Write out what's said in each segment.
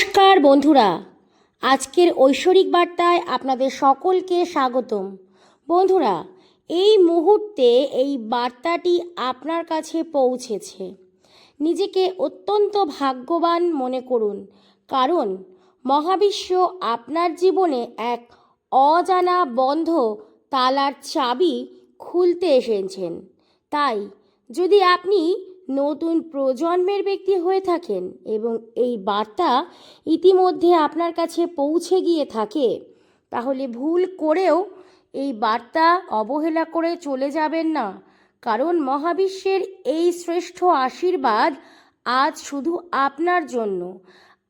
নমস্কার বন্ধুরা। আজকের ঐশ্বরিক বার্তায় আপনাদের সকলকে স্বাগতম। বন্ধুরা, এই মুহূর্তে এই বার্তাটি আপনার কাছে পৌঁছেছে। নিজেকে অত্যন্ত ভাগ্যবান মনে করুন, কারণ মহাবিশ্ব আপনার জীবনে এক অজানা বন্ধ তালার চাবি খুলতে এসেছেন। তাই যদি আপনি নতুন প্রজন্মের ব্যক্তি হয়ে থাকেন এবং এই বার্তা ইতিমধ্যে আপনার কাছে পৌঁছে গিয়ে থাকে। তাহলে ভুল করেও এই বার্তা অবহেলা করে চলে যাবেন না। কারণ মহাবিশ্বের এই শ্রেষ্ঠ আশীর্বাদ আজ শুধু আপনার জন্য।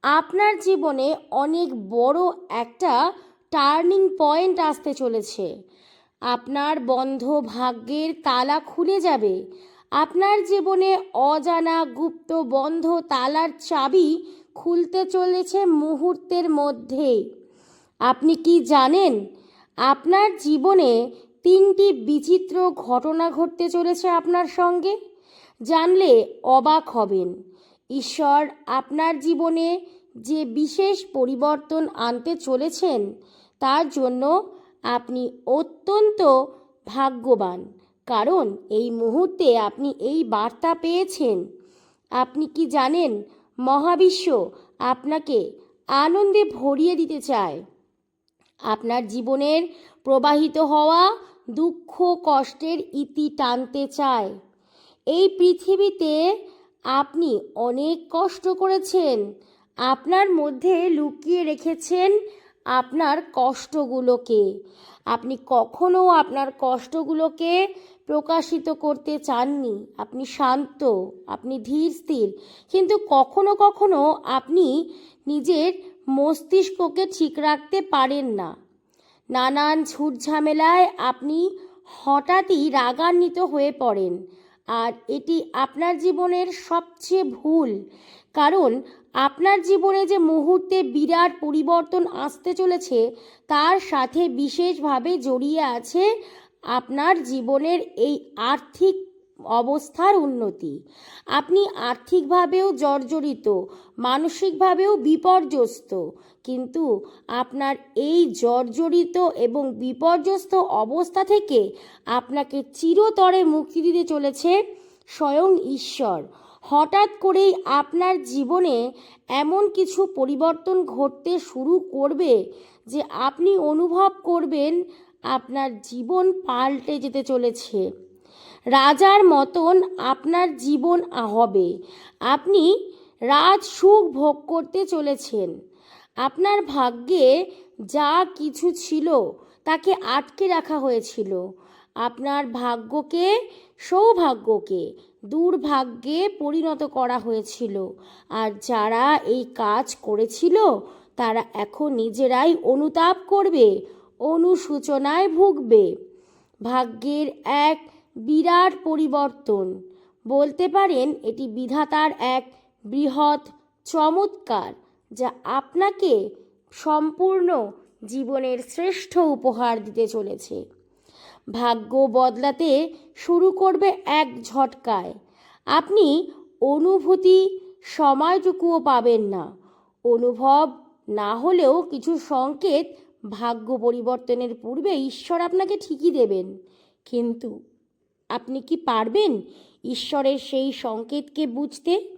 আপনার জীবনে অনেক বড় একটা টার্নিং পয়েন্ট আসতে চলেছে। আপনার বন্ধ ভাগ্যের তালা খুলে যাবে। আপনার জীবনে অজানা গুপ্ত বন্ধ তালার চাবি খুলতে চলেছে মুহূর্তের মধ্যেই আপনি কি জানেন, আপনার জীবনে তিনটি বিচিত্র ঘটনা ঘটতে চলেছে আপনার সঙ্গে? জানলে অবাক হবেন। ঈশ্বর আপনার জীবনে যে বিশেষ পরিবর্তন আনতে চলেছেন, তার জন্য আপনি অত্যন্ত ভাগ্যবান। কারণ এই মুহূর্তে আপনি এই বার্তা পেয়েছেন। আপনি কি জানেন, মহাবিশ্ব আপনাকে আনন্দে ভরিয়ে দিতে চায়। আপনার জীবনের প্রবাহিত হওয়া দুঃখ, কষ্টের ইতি টানতে চায়। এই পৃথিবীতে আপনি অনেক কষ্ট করেছেন। আপনার মধ্যে লুকিয়ে রেখেছেন আপনার কষ্টগুলোকে। আপনি কখনো আপনার কষ্টগুলোকে প্রকাশিত করতে চাননি। আপনি শান্ত, আপনি ধীর, স্থির। কিন্তু কখনো কখনো আপনি নিজের মস্তিষ্ককে ঠিক রাখতে পারেন না। নানান ঝুট ঝামেলায় আপনি হঠাৎই রাগান্বিত হয়ে পড়েন। আর এটি আপনার জীবনের সবচেয়ে ভুল। কারণ আপনার জীবনে যে মুহূর্তে বিরাট পরিবর্তন আসতে চলেছে, তার সাথে বিশেষভাবে জড়িয়ে আছে আপনার জীবনের এই আর্থিক অবস্থার উন্নতি। আপনি আর্থিকভাবেও জর্জরিত, মানসিকভাবেও বিপর্যস্ত, কিন্তু আপনার এই জর্জরিত এবং বিপর্যস্ত অবস্থা থেকে আপনাকে চিরতরে মুক্তি দিতে চলেছে স্বয়ং ঈশ্বর। হঠাৎ করেই আপনার জীবনে এমন কিছু পরিবর্তন ঘটতে শুরু করবে যে আপনি অনুভব করবেন আপনার জীবন পাল্টে যেতে চলেছে। রাজার মতন আপনার জীবন হবে। আপনি রাজ সুখ ভোগ করতে চলেছেন। আপনার ভাগ্যে যা কিছু ছিল তাকে আটকে রাখা হয়েছিল। আপনার ভাগ্যকে, সৌভাগ্যকে, দুর্ভাগ্যে পরিণত করা হয়েছিল। আর যারা এই কাজ করেছিল, তারা এখন নিজেরাই অনুতাপ করবে। অনুসূচনায় ভুগবে। ভাগ্যের এক বিরাট পরিবর্তন। বলতে পারেন, এটি বিধাতার এক বৃহৎ চমৎকার, যা আপনাকে সম্পূর্ণ জীবনের শ্রেষ্ঠ উপহার দিতে চলেছে। ভাগ্য বদলাতে শুরু করবে এক ঝটকায়। আপনি অনুভূতি সময়টুকুও পাবেন না। অনুভব না হলেও কিছু সংকেত ভাগ্য পরিবর্তনের পূর্বে ঈশ্বর আপনাকে ঠিকই দেবেন। কিন্তু আপনি কি পারবেন ঈশ্বরের সেই সংকেতকে বুঝতে?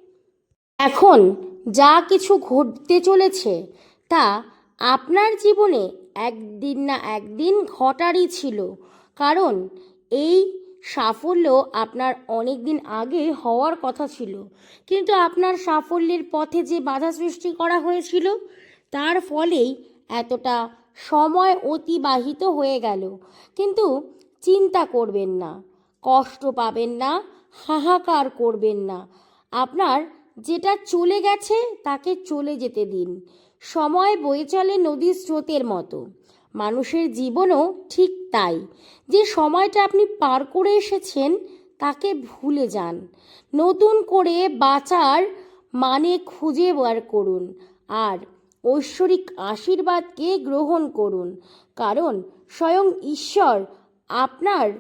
এখন যা কিছু ঘটতে চলেছে তা আপনার জীবনে একদিন না একদিন ঘটারই ছিল। কারণ এই সাফল্য আপনার অনেক দিন আগে হওয়ার কথা ছিল। কিন্তু আপনার সাফল্যের পথে যে বাধা সৃষ্টি করা হয়েছিল, তার ফলেই এতটা সময় অতিবাহিত হয়ে গেল। কিন্তু চিন্তা করবেন না, কষ্ট পাবেন না, হাহাকার করবেন না। আপনার যেটা চলে গেছে তাকে চলে যেতে দিন। সময় বয়ে চলে নদীর স্রোতের মতো। মানুষের জীবনও ঠিক তাই। যে সময়টা আপনি পার করে এসেছেন, তাকে ভুলে যান। নতুন করে বাঁচার মানে খুঁজে বার করুন। আর ঐশ্বরিক আশীর্বাদকে গ্রহণ করুন? কারণ স্বয়ং ঈশ্বর আপনার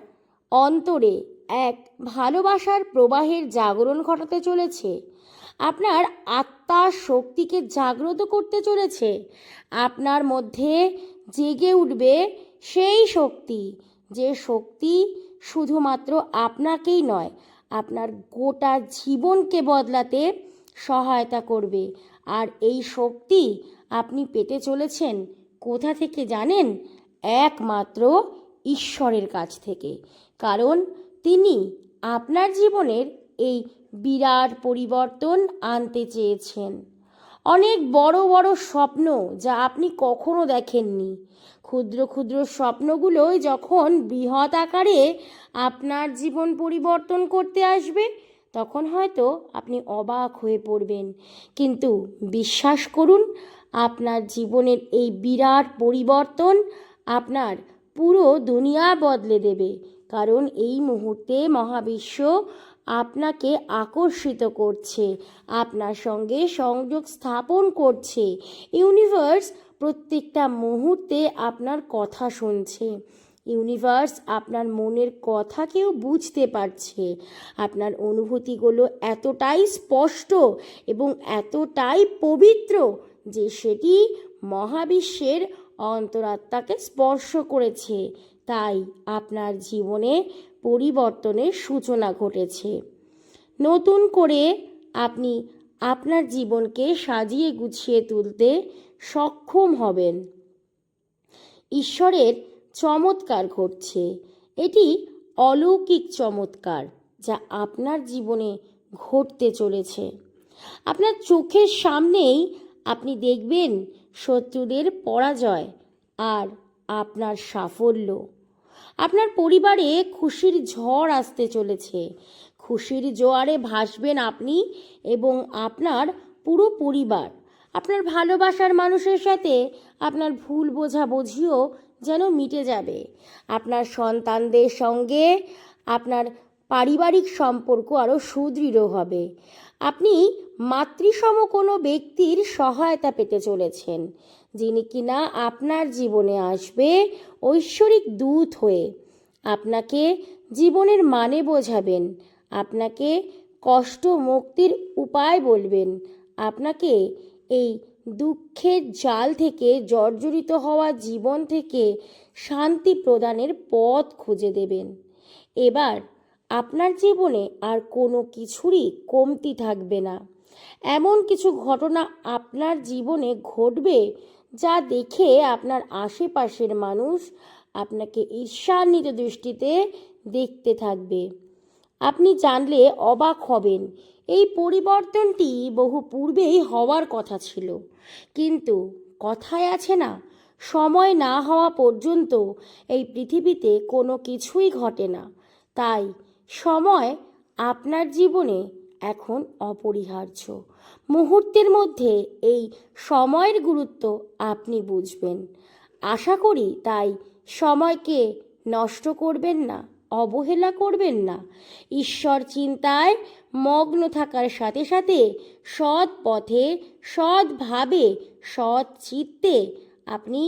অন্তরে এক ভালোবাসার প্রবাহের জাগরণ ঘটাতে চলেছে। আপনার আত্মার শক্তিকে জাগ্রত করতে চলেছে। আপনার মধ্যে জেগে উঠবে সেই শক্তি, যে শক্তি শুধুমাত্র আপনাকেই নয়, আপনার গোটা জীবনকে বদলাতে সহায়তা করবে। আর এই শক্তি আপনি পেতে চলেছেন কোথা থেকে জানেন? একমাত্র ঈশ্বরের কাছ থেকে। কারণ তিনি আপনার জীবনের এই বিরাট পরিবর্তন আনতে চেয়েছেন। অনেক বড় বড় স্বপ্ন যা আপনি কখনো দেখেননি। ক্ষুদ্র ক্ষুদ্র স্বপ্নগুলোই যখন বৃহৎ আকারে আপনার জীবন পরিবর্তন করতে আসবে তখন হয়তো আপনি অবাক হয়ে পড়বেন। কিন্তু বিশ্বাস করুন, আপনার জীবনের এই বিরাট পরিবর্তন আপনার পুরো দুনিয়া বদলে দেবে। কারণ এই মুহূর্তে মহাবিশ্ব আপনাকে আকর্ষিত করছে, আপনার সঙ্গে সংযোগ স্থাপন করছে। ইউনিভার্স প্রত্যেকটা মুহূর্তে আপনার কথা শুনছে। ইউনিভার্স, আপনার মনের কথাকেও বুঝতে পারছে। আপনার অনুভূতিগুলো এতটাই স্পষ্ট এবং এতটাই পবিত্র যে সেটি মহাবিশ্বের অন্তরাত্মাকে স্পর্শ করেছে। তাই আপনার জীবনে পরিবর্তনের সূচনা ঘটেছে। নতুন করে আপনি আপনার জীবনকে সাজিয়ে গুছিয়ে তুলতে সক্ষম হবেন। ঈশ্বরের চমৎকার ঘটছে। এটি অলৌকিক চমৎকার যা আপনার জীবনে ঘটতে চলেছে। আপনার চোখের সামনেই আপনি দেখবেন শত্রুদের পরাজয় আর আপনার সাফল্য। আপনার পরিবারে খুশির ঝড় আসতে চলেছে। খুশির জোয়ারে ভাসবেন আপনি এবং আপনার পুরো পরিবার। আপনার ভালোবাসার মানুষের সাথে আপনার ভুল বোঝাবুঝিও যেন মিটে যাবে। আপনার সন্তানদের সঙ্গে আপনার পারিবারিক সম্পর্ক আরও সুদৃঢ় হবে। আপনি মাতৃসম কোনো ব্যক্তির সহায়তা পেতে চলেছেন, যিনি কিনা আপনার জীবনে আসবে ঐশ্বরিক দূত হয়ে। আপনাকে জীবনের মানে বোঝাবেন, আপনাকে কষ্ট মুক্তির উপায় বলবেন, আপনাকে এই দুঃখের জাল থেকে জর্জরিত হওয়া জীবন থেকে শান্তি প্রদানের পথ খুঁজে দেবেন। এবার আপনার জীবনে আর কোনো কিছুরই কমতি থাকবে না। এমন কিছু ঘটনা আপনার জীবনে ঘটবে যা দেখে আপনার আশেপাশের মানুষ আপনাকে ঈর্ষান্বিত দৃষ্টিতে দেখতে থাকবে। আপনি জানলে অবাক হবেন। এই পরিবর্তনটি বহু পূর্বেই হওয়ার কথা ছিল। কিন্তু কথায় আছে না, সময় না হওয়া পর্যন্ত এই পৃথিবীতে কোনো কিছুই ঘটে না। তাই সময় আপনার জীবনে এখন অপরিহার্য। মুহূর্তের মধ্যে এই সময়ের গুরুত্ব আপনি বুঝবেন। আশা করি তাই সময়কে নষ্ট করবেন না। অবহেলা করবেন না। ঈশ্বর চিন্তায় মগ্ন থাকার সাথে সাথে সৎ পথে সৎভাবে সৎ চিত্তে আপনি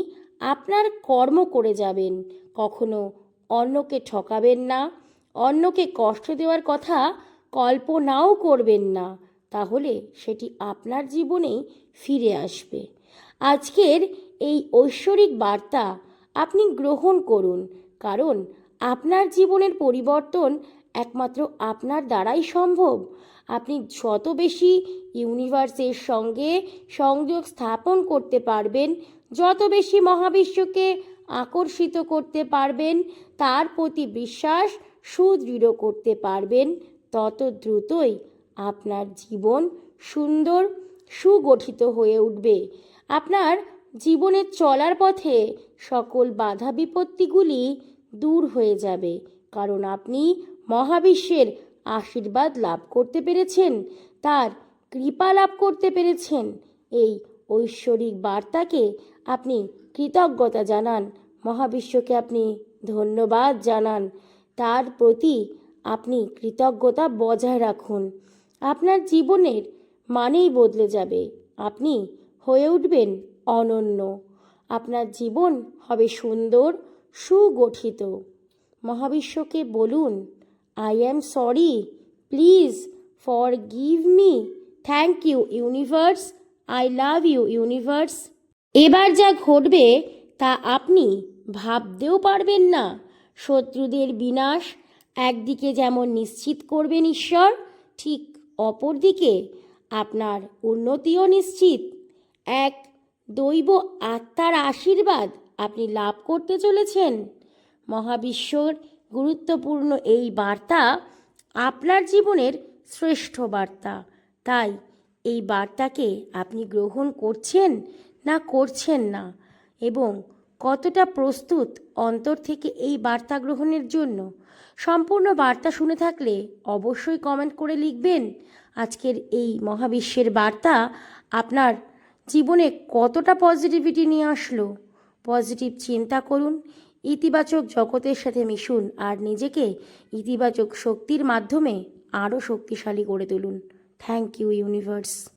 আপনার কর্ম করে যাবেন। কখনো অন্যকে ঠকাবেন না, অন্যকে কষ্ট দেওয়ার কথা কল্পনাও করবেন না, তাহলে সেটি আপনার জীবনেই ফিরে আসবে। আজকের এই ঐশ্বরিক বার্তা আপনি গ্রহণ করুন, কারণ আপনার জীবনের পরিবর্তন একমাত্র আপনার দ্বারাই সম্ভব। আপনি যত বেশি ইউনিভার্সের সঙ্গে সংযোগ স্থাপন করতে পারবেন, যত বেশি মহাবিশ্বকে আকর্ষিত করতে পারবেন, তার প্রতি বিশ্বাস সুদৃঢ় করতে পারবেন, তত দ্রুতই আপনার জীবন সুন্দর, সুগঠিত হয়ে উঠবে। আপনার জীবনের চলার পথে সকল বাধা বিপত্তিগুলি দূর হয়ে যাবে। কারণ আপনি মহাবিশ্বের আশীর্বাদ লাভ করতে পেরেছেন, তার কৃপা লাভ করতে পেরেছেন। এই ঐশ্বরিক বার্তাকে আপনি কৃতজ্ঞতা জানান, মহাবিশ্বকে আপনি ধন্যবাদ জানান, তার প্রতি আপনি কৃতজ্ঞতা বজায় রাখুন। আপনার জীবনের মানেই বদলে যাবে, আপনি হয়ে উঠবেন অনন্য। আপনার জীবন হবে সুন্দর সুগঠিত। মহাবিশ্বকে বলুন I am sorry please forgive me thank you universe I love you universe এবার যা ঘটবে তা আপনি ভাবতেও পারবেন না। শত্রুদের বিনাশ একদিকে যেমন নিশ্চিত করবেন ঈশ্বর, ঠিক অপরদিকে আপনার উন্নতিও নিশ্চিত। এক দৈব আত্মার আশীর্বাদ আপনি লাভ করতে চলেছেন। মহাবিশ্বর গুরুত্বপূর্ণ এই বার্তা আপনার জীবনের শ্রেষ্ঠ বার্তা। তাই এই বার্তাকে আপনি গ্রহণ করছেন না করছেন না? এবং কতটা প্রস্তুত অন্তর থেকে এই বার্তা গ্রহণের জন্য? সম্পূর্ণ বার্তা শুনে থাকলে অবশ্যই কমেন্ট করে লিখবেন, আজকের এই মহাবিশ্বের বার্তা আপনার জীবনে কতটা পজিটিভিটি নিয়ে আসলো? পজিটিভ চিন্তা করুন, ইতিবাচক জগতের সাথে মিশুন আর নিজেকে ইতিবাচক শক্তির মাধ্যমে আরও শক্তিশালী করে তুলুন। Thank you universe